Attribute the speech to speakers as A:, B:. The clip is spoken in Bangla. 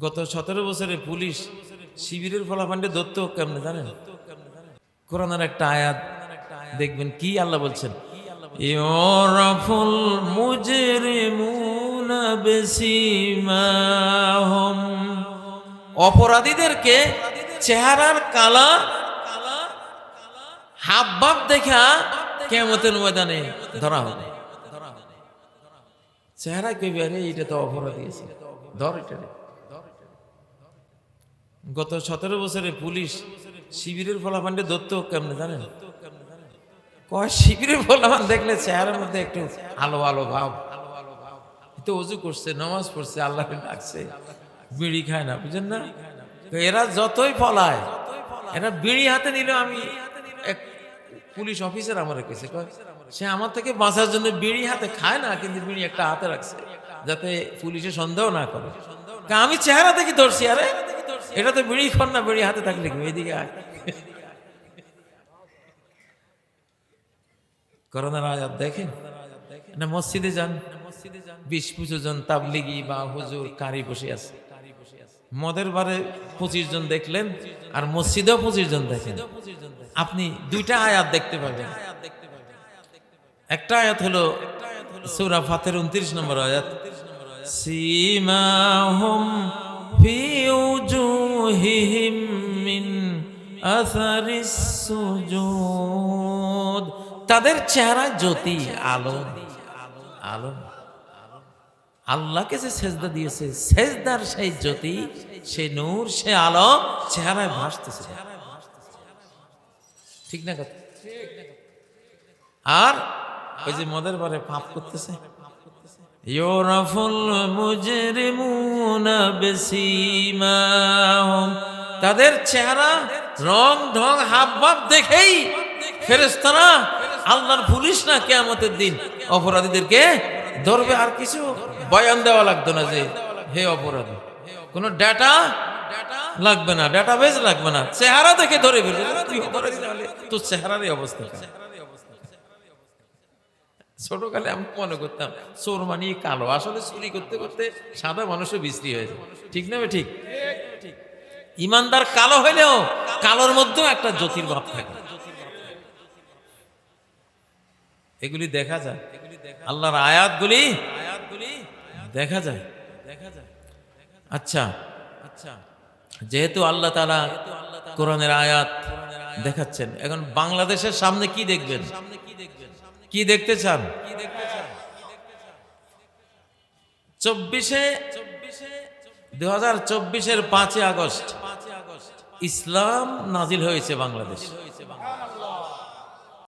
A: গত সতেরো বছরে পুলিশ শিবিরের ফলাফান্ডে দত্ত কেমনে জানেন? কোরআনের একটা আয়াত, দেখবেন কি আল্লাহ বলছেন? ইউরাফুল মুজরিমুনা বিসিমাহুম। অপরাধীদেরকে চেহারার কালা হাব ভাব দেখা কেমতের ময়দানে ধরা হবে। চেহারা আরে এটা তো অপরাধী আছে। ধর এটা। গত সতেরো বছরে পুলিশ শিবিরের ফলাফান্ডে দত্ত কেমনে জানেন? কয় শিবিরের ফলাফান দেখলে চেহারার মধ্যে একটু আলো আলো ভাব। তো অজু করছে, নামাজ পড়ছে, আল্লাহ ডাকছে। বিড়ি খায় না, বুঝেন না? এরা যতই ফলায়, এরা বিড়ি হাতে নিল আমি এক পুলিশ অফিসার আমার রেখেছে সে আমার থেকে বাঁচার জন্য বিড়ি হাতে খায় না, কিন্তু বিড়ি একটা হাতে রাখছে, যাতে পুলিশে সন্দেহ না করে। আমি চেহারা দেখি ধরছি, আরে এটা তো বিড়ি খন না, বিড়ি হাতে থাকলে কি? এইদিকে আয়। করোনার আয়াত দেখেন? না, মসজিদে যান। বিশ পঁচিশ জন তাবলিগি বা হুজুর কারি বসে আছে। মদের বারে পঁচিশ জন দেখলেন আর মসজিদেও পঁচিশ জন দেখেন। আপনি দুইটা আয়াত দেখতে পাবেন। একটা আয়াত হলো সূরা ফাতের উনত্রিশ নম্বর আয়াত। সীমাহুম ফি উজুহিহিম মিন আসারিস সুজুদ তাদের চেহারা জ্যোতি, আলো আলো। আল্লাহকে যে সেজদা দিয়েছে, সেজদার সেই জ্যোতি, সেই নূর, সে আলো চেহারায় ভাসতেছে। ঠিক না কথা? আর ওই যে মদের বারে পাপ করতেছে? ইউরাফুল মুজরিমুনা বিসীমাহুম। তাদের চেহারা, রং, ঢং হাব ভাব দেখেই ফেরেশতারা আল্লাহর পুলিশ না কিয়ামতের দিন। অপরাধীদেরকে ধরবে, আর কিছু বয়ান দেওয়া লাগতো না যে, হে অপরাধী, কোনো ডাটা লাগবে না, ডাটাবেজ লাগবে না, চেহারা দেখে ধরে ফেলবে। তুই অপরাধী তোর চেহারারই অবস্থা। ছোটকালে আমি মনে করতাম, চোর মানিয়ে কালো। আসলে চুরি করতে করতে সাদা মানুষও বিশ্রী হয়ে যায়। ঠিক না ঠিক? ইমানদার কালো হইলেও কালোর মধ্যেও একটা জ্যোতির ভাব থাকে। এগুলি দেখা যায়। আল্লাহর আয়াতগুলি দেখা যায়। দেখা যায় আচ্ছা আচ্ছা যেহেতু আল্লাহ তালা কোরআনের আয়াত দেখাচ্ছেন, এখন বাংলাদেশের সামনে কি দেখবেন সামনে কি দেখবেন? কি দেখতে চান? চব্বিশে দু হাজার চব্বিশের পাঁচই আগস্ট ইসলাম নাজিল হয়েছে বাংলাদেশ।